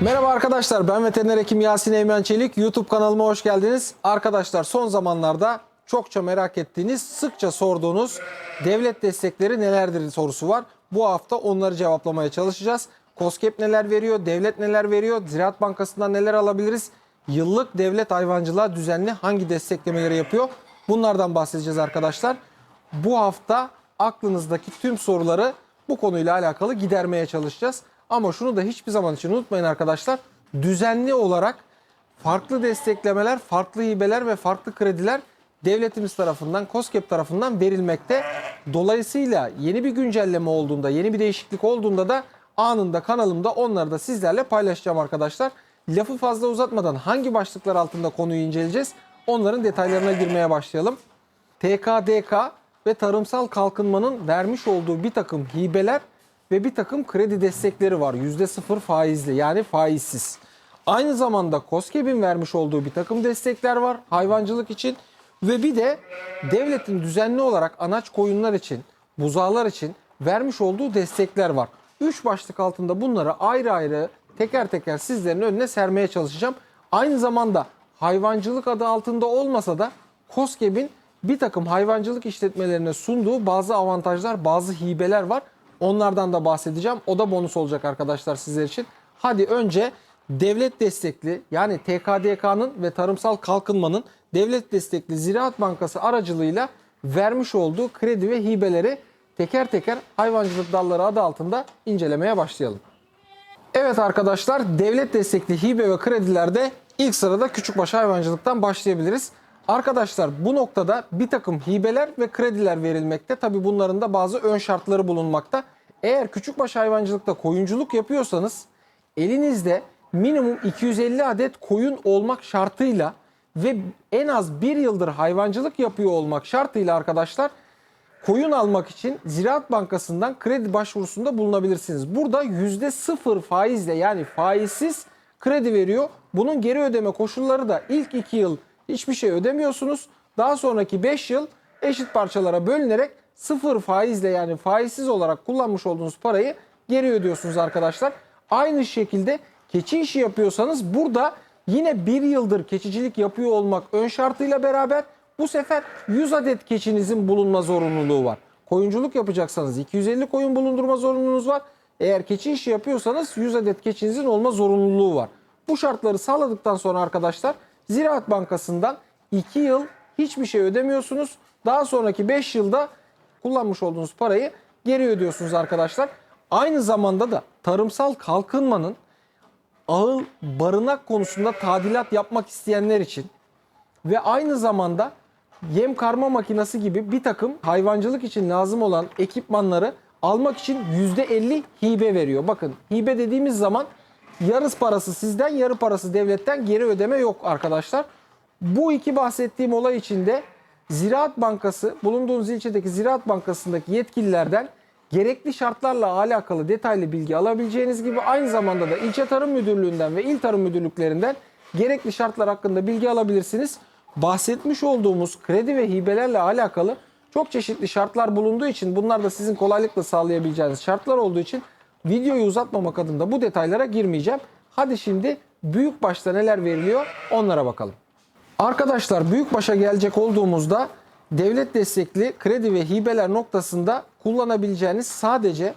Merhaba arkadaşlar ben veteriner hekim Yasin Eymen Çelik. YouTube kanalıma hoş geldiniz. Arkadaşlar son zamanlarda çokça merak ettiğiniz, sıkça sorduğunuz devlet destekleri nelerdir sorusu var. Bu hafta onları cevaplamaya çalışacağız. COSGAP neler veriyor, devlet neler veriyor, Ziraat Bankası'ndan neler alabiliriz? Yıllık devlet hayvancılığa düzenli hangi desteklemeleri yapıyor? Bunlardan bahsedeceğiz arkadaşlar. Bu hafta aklınızdaki tüm soruları bu konuyla alakalı gidermeye çalışacağız. Ama şunu da hiçbir zaman için unutmayın arkadaşlar. Düzenli olarak farklı desteklemeler, farklı hibeler ve farklı krediler devletimiz tarafından, COSGAP tarafından verilmekte. Dolayısıyla yeni bir güncelleme olduğunda, yeni bir değişiklik olduğunda da anında kanalımda onları da sizlerle paylaşacağım arkadaşlar. Lafı fazla uzatmadan hangi başlıklar altında konuyu inceleyeceğiz? Onların detaylarına girmeye başlayalım. TKDK ve tarımsal kalkınmanın vermiş olduğu bir takım hibeler ve bir takım kredi destekleri var. %0 faizli yani faizsiz. Aynı zamanda COSGAP'in vermiş olduğu bir takım destekler var hayvancılık için. Ve bir de devletin düzenli olarak anaç koyunlar için, buzağlar için vermiş olduğu destekler var. Üç başlık altında bunları ayrı ayrı teker teker sizlerin önüne sermeye çalışacağım. Aynı zamanda hayvancılık adı altında olmasa da COSGAP'in bir takım hayvancılık işletmelerine sunduğu bazı avantajlar, bazı hibeler var. Onlardan da bahsedeceğim. O da bonus olacak arkadaşlar sizler için. Hadi önce devlet destekli yani TKDK'nın ve tarımsal kalkınmanın devlet destekli Ziraat Bankası aracılığıyla vermiş olduğu kredi ve hibeleri teker teker hayvancılık dalları adı altında incelemeye başlayalım. Evet arkadaşlar devlet destekli hibe ve kredilerde ilk sırada küçükbaş hayvancılıktan başlayabiliriz. Arkadaşlar bu noktada bir takım hibeler ve krediler verilmekte. Tabi bunların da bazı ön şartları bulunmakta. Eğer küçükbaş hayvancılıkta koyunculuk yapıyorsanız elinizde minimum 250 adet koyun olmak şartıyla ve en az bir yıldır hayvancılık yapıyor olmak şartıyla arkadaşlar koyun almak için Ziraat Bankası'ndan kredi başvurusunda bulunabilirsiniz. Burada %0 faizle yani faizsiz kredi veriyor. Bunun geri ödeme koşulları da ilk 2 yıl hiçbir şey ödemiyorsunuz. Daha sonraki 5 yıl eşit parçalara bölünerek sıfır faizle yani faizsiz olarak kullanmış olduğunuz parayı geri ödüyorsunuz arkadaşlar. Aynı şekilde keçi işi yapıyorsanız burada yine bir yıldır keçicilik yapıyor olmak ön şartıyla beraber bu sefer 100 adet keçinizin bulunma zorunluluğu var. Koyunculuk yapacaksanız 250 koyun bulundurma zorunluluğunuz var. Eğer keçi işi yapıyorsanız 100 adet keçinizin olma zorunluluğu var. Bu şartları sağladıktan sonra arkadaşlar Ziraat Bankası'ndan 2 yıl hiçbir şey ödemiyorsunuz. Daha sonraki 5 yılda kullanmış olduğunuz parayı geri ödüyorsunuz arkadaşlar. Aynı zamanda da tarımsal kalkınmanın ağıl barınak konusunda tadilat yapmak isteyenler için ve aynı zamanda yem karma makinesi gibi bir takım hayvancılık için lazım olan ekipmanları almak için %50 hibe veriyor. Bakın hibe dediğimiz zaman yarısı parası sizden yarı parası devletten geri ödeme yok arkadaşlar. Bu iki bahsettiğim olay içinde Ziraat Bankası bulunduğunuz ilçedeki Ziraat Bankası'ndaki yetkililerden gerekli şartlarla alakalı detaylı bilgi alabileceğiniz gibi aynı zamanda da ilçe tarım müdürlüğünden ve il tarım müdürlüklerinden gerekli şartlar hakkında bilgi alabilirsiniz. Bahsetmiş olduğumuz kredi ve hibelerle alakalı çok çeşitli şartlar bulunduğu için bunlar da sizin kolaylıkla sağlayabileceğiniz şartlar olduğu için videoyu uzatmamak adına bu detaylara girmeyeceğim. Hadi şimdi büyük başta neler veriliyor onlara bakalım. Arkadaşlar büyük başa gelecek olduğumuzda devlet destekli kredi ve hibeler noktasında kullanabileceğiniz sadece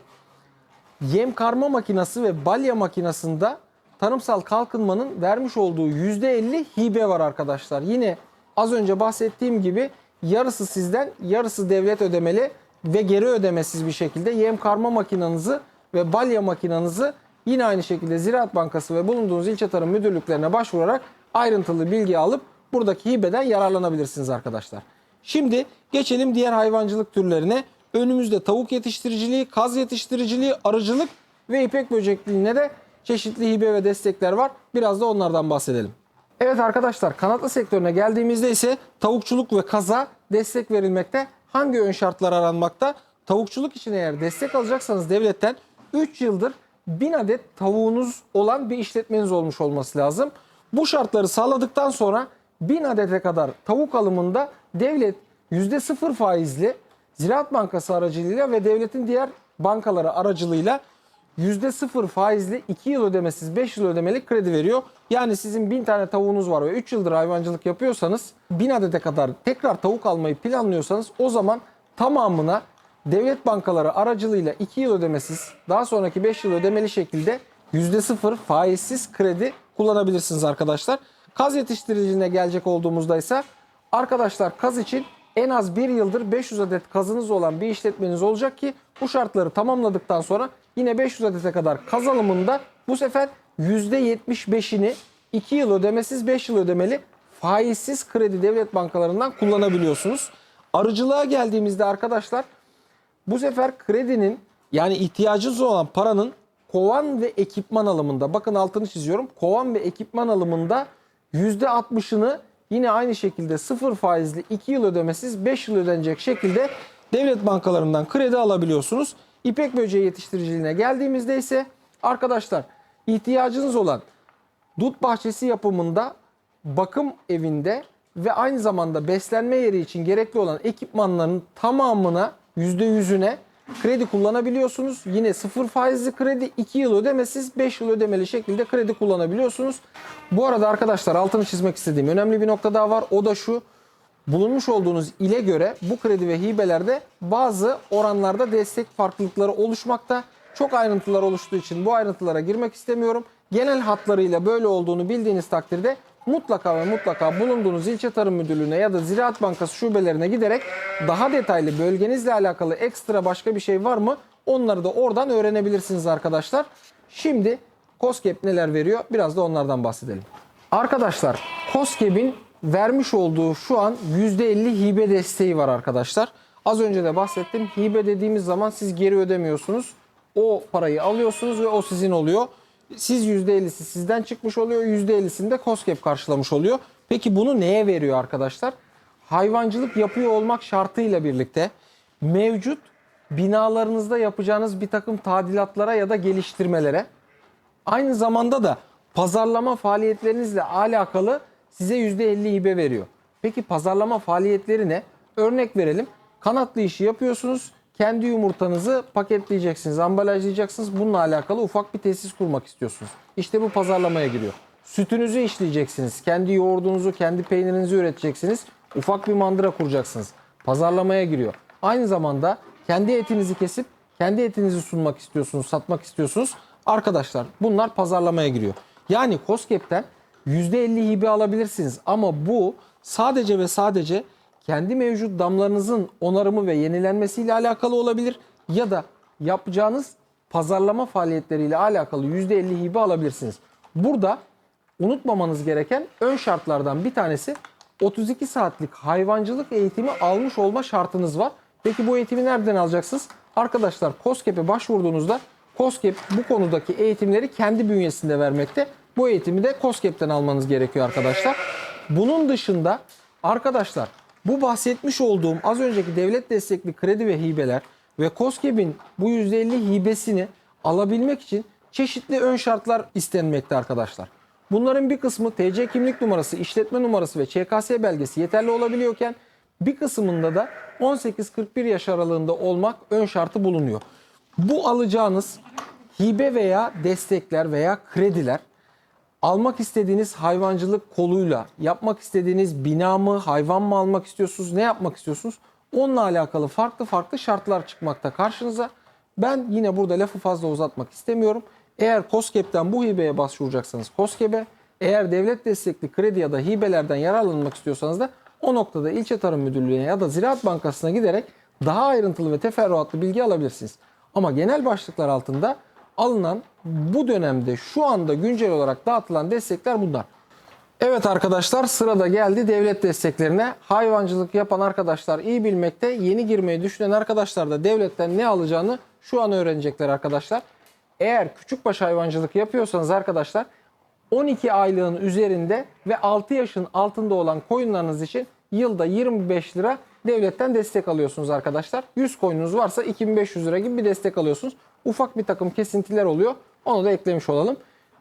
yem karma makinesi ve balya makinasında tarımsal kalkınmanın vermiş olduğu %50 hibe var arkadaşlar. Yine az önce bahsettiğim gibi yarısı sizden yarısı devlet ödemeli ve geri ödemesiz bir şekilde yem karma makinanızı ve balya makinanızı yine aynı şekilde Ziraat Bankası ve bulunduğunuz ilçe tarım müdürlüklerine başvurarak ayrıntılı bilgi alıp buradaki hibeden yararlanabilirsiniz arkadaşlar. Şimdi geçelim diğer hayvancılık türlerine. Önümüzde tavuk yetiştiriciliği, kaz yetiştiriciliği, arıcılık ve ipek böcekliğine de çeşitli hibe ve destekler var. Biraz da onlardan bahsedelim. Evet arkadaşlar kanatlı sektörüne geldiğimizde ise tavukçuluk ve kaza destek verilmekte. Hangi ön şartlar aranmakta? Tavukçuluk için eğer destek alacaksanız devletten 3 yıldır 1000 adet tavuğunuz olan bir işletmeniz olmuş olması lazım. Bu şartları sağladıktan sonra 1000 adete kadar tavuk alımında devlet %0 faizli Ziraat Bankası aracılığıyla ve devletin diğer bankaları aracılığıyla %0 faizli 2 yıl ödemesiz 5 yıl ödemeli kredi veriyor. Yani sizin 1000 tane tavuğunuz var ve 3 yıldır hayvancılık yapıyorsanız 1000 adete kadar tekrar tavuk almayı planlıyorsanız o zaman tamamına devlet bankaları aracılığıyla 2 yıl ödemesiz daha sonraki 5 yıl ödemeli şekilde %0 faizsiz kredi kullanabilirsiniz arkadaşlar. Kaz yetiştiriciliğine gelecek olduğumuzda ise arkadaşlar kaz için en az bir yıldır 500 adet kazınız olan bir işletmeniz olacak ki bu şartları tamamladıktan sonra yine 500 adete kadar kaz alımında bu sefer %75'ini 2 yıl ödemesiz 5 yıl ödemeli faizsiz kredi devlet bankalarından kullanabiliyorsunuz. Arıcılığa geldiğimizde arkadaşlar bu sefer kredinin yani ihtiyacınız olan paranın kovan ve ekipman alımında bakın altını çiziyorum. Kovan ve ekipman alımında %60'ını yine aynı şekilde sıfır faizli 2 yıl ödemesiz 5 yıl ödenecek şekilde devlet bankalarından kredi alabiliyorsunuz. İpek böceği yetiştiriciliğine geldiğimizde ise arkadaşlar ihtiyacınız olan dut bahçesi yapımında bakım evinde ve aynı zamanda beslenme yeri için gerekli olan ekipmanların tamamına %100'üne kredi kullanabiliyorsunuz. Yine sıfır faizli kredi 2 yıl ödemesiz 5 yıl ödemeli şekilde kredi kullanabiliyorsunuz. Bu arada arkadaşlar altını çizmek istediğim önemli bir nokta daha var. O da şu. Bulunmuş olduğunuz ile göre bu kredi ve hibelerde bazı oranlarda destek farklılıkları oluşmakta. Çok ayrıntılar oluştuğu için bu ayrıntılara girmek istemiyorum. Genel hatlarıyla böyle olduğunu bildiğiniz takdirde mutlaka ve mutlaka bulunduğunuz ilçe tarım müdürlüğüne ya da Ziraat Bankası şubelerine giderek daha detaylı bölgenizle alakalı ekstra başka bir şey var mı onları da oradan öğrenebilirsiniz arkadaşlar. Şimdi COSGAP neler veriyor biraz da onlardan bahsedelim. Arkadaşlar COSGAP'in vermiş olduğu şu an %50 hibe desteği var arkadaşlar. Az önce de bahsettim. Hibe dediğimiz zaman siz geri ödemiyorsunuz. O parayı alıyorsunuz ve o sizin oluyor. Siz %50'si sizden çıkmış oluyor. %50'sini de COSGAP karşılamış oluyor. Peki bunu neye veriyor arkadaşlar? Hayvancılık yapıyor olmak şartıyla birlikte mevcut binalarınızda yapacağınız bir takım tadilatlara ya da geliştirmelere Aynı zamanda da pazarlama faaliyetlerinizle alakalı size %50 hibe veriyor. Peki pazarlama faaliyetleri ne? Örnek verelim. Kanatlı işi yapıyorsunuz. Kendi yumurtanızı paketleyeceksiniz, ambalajlayacaksınız. Bununla alakalı ufak bir tesis kurmak istiyorsunuz. İşte bu pazarlamaya giriyor. Sütünüzü işleyeceksiniz. Kendi yoğurdunuzu, kendi peynirinizi üreteceksiniz. Ufak bir mandıra kuracaksınız. Pazarlamaya giriyor. Aynı zamanda kendi etinizi kesip kendi etinizi sunmak istiyorsunuz, satmak istiyorsunuz. Arkadaşlar bunlar pazarlamaya giriyor. Yani COSGAP'ten %50 hibe alabilirsiniz ama bu sadece ve sadece kendi mevcut damlarınızın onarımı ve yenilenmesiyle alakalı olabilir ya da yapacağınız pazarlama faaliyetleriyle alakalı %50 hibe alabilirsiniz. Burada unutmamanız gereken ön şartlardan bir tanesi 32 saatlik hayvancılık eğitimi almış olma şartınız var. Peki bu eğitimi nereden alacaksınız? Arkadaşlar COSGAP'e başvurduğunuzda COSGAP bu konudaki eğitimleri kendi bünyesinde vermekte. Bu eğitimi de COSGAP'ten almanız gerekiyor arkadaşlar. Bunun dışında arkadaşlar bu bahsetmiş olduğum az önceki devlet destekli kredi ve hibeler ve COSGAP'in bu %50 hibesini alabilmek için çeşitli ön şartlar istenmekte arkadaşlar. Bunların bir kısmı TC kimlik numarası, işletme numarası ve ÇKS belgesi yeterli olabiliyorken bir kısmında da 18-41 yaş aralığında olmak ön şartı bulunuyor. Bu alacağınız hibe veya destekler veya krediler almak istediğiniz hayvancılık koluyla, yapmak istediğiniz bina mı, hayvan mı almak istiyorsunuz, ne yapmak istiyorsunuz? Onunla alakalı farklı farklı şartlar çıkmakta karşınıza. Ben yine burada lafı fazla uzatmak istemiyorum. Eğer COSGAP'ten bu hibeye başvuracaksanız COSGAP'e, eğer devlet destekli kredi ya da hibelerden yararlanmak istiyorsanız da o noktada ilçe tarım müdürlüğüne ya da Ziraat Bankası'na giderek daha ayrıntılı ve teferruatlı bilgi alabilirsiniz. Ama genel başlıklar altında alınan bu dönemde şu anda güncel olarak dağıtılan destekler bunlar. Evet arkadaşlar sırada geldi devlet desteklerine. Hayvancılık yapan arkadaşlar iyi bilmekte. Yeni girmeyi düşünen arkadaşlar da devletten ne alacağını şu an öğrenecekler arkadaşlar. Eğer küçükbaş hayvancılık yapıyorsanız arkadaşlar 12 aylığın üzerinde ve 6 yaşın altında olan koyunlarınız için yılda 25 lira devletten destek alıyorsunuz arkadaşlar. 100 koyununuz varsa 2500 lira gibi bir destek alıyorsunuz. Ufak bir takım kesintiler oluyor. Onu da eklemiş olalım.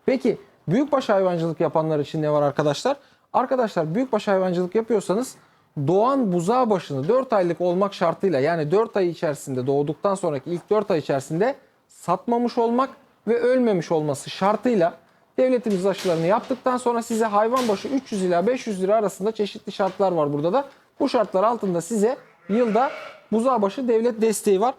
Peki büyükbaş hayvancılık yapanlar için ne var arkadaşlar? Arkadaşlar büyükbaş hayvancılık yapıyorsanız doğan buzağı başını 4 aylık olmak şartıyla yani 4 ay içerisinde doğduktan sonraki ilk 4 ay içerisinde satmamış olmak ve ölmemiş olması şartıyla devletimiz aşılarını yaptıktan sonra size hayvan başı 300 ila 500 lira arasında çeşitli şartlar var burada da. Bu şartlar altında size yılda buzağı başı devlet desteği var.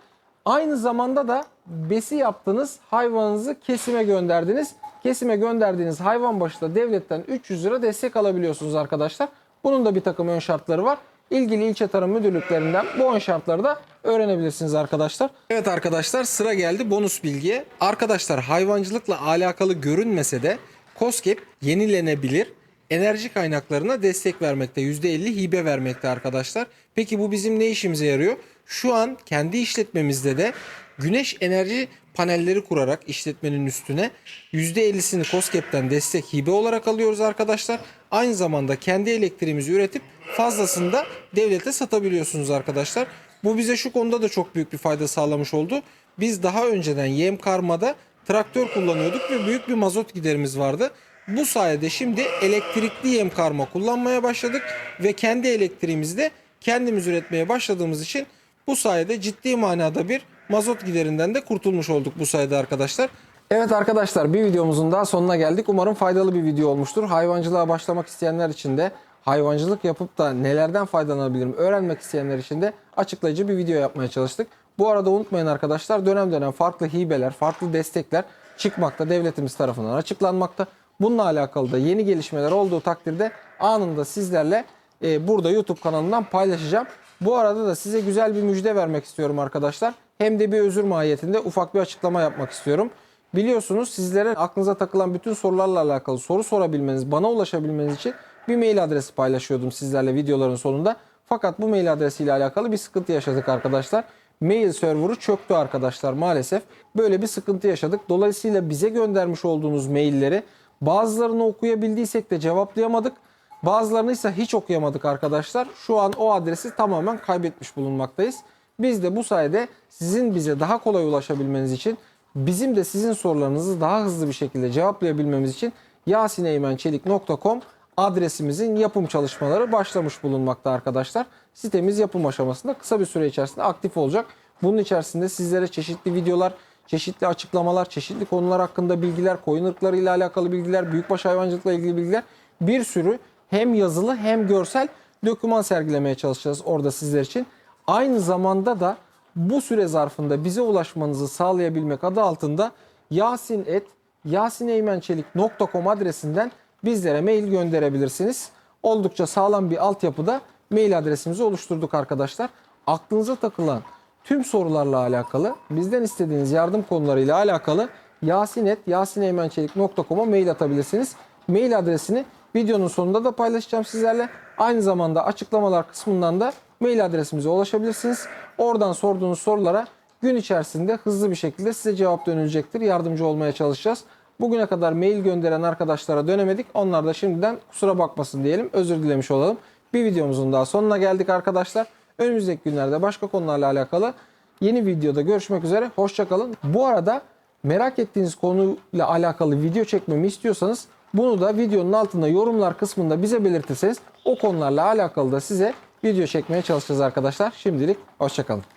Aynı zamanda da besi yaptınız, hayvanınızı kesime gönderdiniz. Kesime gönderdiğiniz hayvan başı da devletten 300 lira destek alabiliyorsunuz arkadaşlar. Bunun da bir takım ön şartları var. İlgili ilçe tarım müdürlüklerinden bu ön şartları da öğrenebilirsiniz arkadaşlar. Evet arkadaşlar sıra geldi bonus bilgiye. Arkadaşlar hayvancılıkla alakalı görünmese de COSGAP yenilenebilir enerji kaynaklarına destek vermekte. %50 hibe vermekte arkadaşlar. Peki bu bizim ne işimize yarıyor? Şu an kendi işletmemizde de güneş enerji panelleri kurarak işletmenin üstüne %50'sini COSGAP'ten destek hibe olarak alıyoruz arkadaşlar. Aynı zamanda kendi elektriğimizi üretip fazlasını da devlete satabiliyorsunuz arkadaşlar. Bu bize şu konuda da çok büyük bir fayda sağlamış oldu. Biz daha önceden yem karmada traktör kullanıyorduk ve büyük bir mazot giderimiz vardı. Bu sayede şimdi elektrikli yem karma kullanmaya başladık ve kendi elektriğimizi de kendimiz üretmeye başladığımız için bu sayede ciddi manada bir mazot giderinden de kurtulmuş olduk bu sayede arkadaşlar. Evet arkadaşlar bir videomuzun daha sonuna geldik. Umarım faydalı bir video olmuştur. Hayvancılığa başlamak isteyenler için de hayvancılık yapıp da nelerden faydalanabilirim öğrenmek isteyenler için de açıklayıcı bir video yapmaya çalıştık. Bu arada unutmayın arkadaşlar dönem dönem farklı hibeler, farklı destekler çıkmakta devletimiz tarafından açıklanmakta. Bununla alakalı da yeni gelişmeler olduğu takdirde anında sizlerle e, burada YouTube kanalından paylaşacağım. Bu arada da size güzel bir müjde vermek istiyorum arkadaşlar. Hem de bir özür mahiyetinde ufak bir açıklama yapmak istiyorum. Biliyorsunuz sizlere aklınıza takılan bütün sorularla alakalı soru sorabilmeniz, bana ulaşabilmeniz için bir mail adresi paylaşıyordum sizlerle videoların sonunda. Fakat bu mail adresiyle alakalı bir sıkıntı yaşadık arkadaşlar. Mail serverı çöktü arkadaşlar maalesef. Böyle bir sıkıntı yaşadık. Dolayısıyla bize göndermiş olduğunuz mailleri bazılarını okuyabildiysek de cevaplayamadık. Bazılarını ise hiç okuyamadık arkadaşlar. Şu an o adresi tamamen kaybetmiş bulunmaktayız. Biz de bu sayede sizin bize daha kolay ulaşabilmeniz için bizim de sizin sorularınızı daha hızlı bir şekilde cevaplayabilmemiz için yasineymençelik.com adresimizin yapım çalışmaları başlamış bulunmakta arkadaşlar. Sitemiz yapım aşamasında kısa bir süre içerisinde aktif olacak. Bunun içerisinde sizlere çeşitli videolar, çeşitli açıklamalar, çeşitli konular hakkında bilgiler, koyun ırkları alakalı bilgiler, büyükbaş hayvancılıkla ilgili bilgiler bir sürü hem yazılı hem görsel doküman sergilemeye çalışacağız orada sizler için. Aynı zamanda da bu süre zarfında bize ulaşmanızı sağlayabilmek adı altında yasin yasineymençelik.com adresinden bizlere mail gönderebilirsiniz. Oldukça sağlam bir altyapıda mail adresimizi oluşturduk arkadaşlar. Aklınıza takılan tüm sorularla alakalı, bizden istediğiniz yardım konularıyla alakalı yasinet.yasineymençelik.com'a mail atabilirsiniz. Mail adresini videonun sonunda da paylaşacağım sizlerle. Aynı zamanda açıklamalar kısmından da mail adresimize ulaşabilirsiniz. Oradan sorduğunuz sorulara gün içerisinde hızlı bir şekilde size cevap dönülecektir. Yardımcı olmaya çalışacağız. Bugüne kadar mail gönderen arkadaşlara dönemedik. Onlar da şimdiden kusura bakmasın diyelim. Özür dilemiş olalım. Bir videomuzun daha sonuna geldik arkadaşlar. Önümüzdeki günlerde başka konularla alakalı yeni videoda görüşmek üzere. Hoşçakalın. Bu arada merak ettiğiniz konuyla alakalı video çekmemi istiyorsanız bunu da videonun altında yorumlar kısmında bize belirtirseniz o konularla alakalı da size video çekmeye çalışacağız arkadaşlar. Şimdilik hoşçakalın.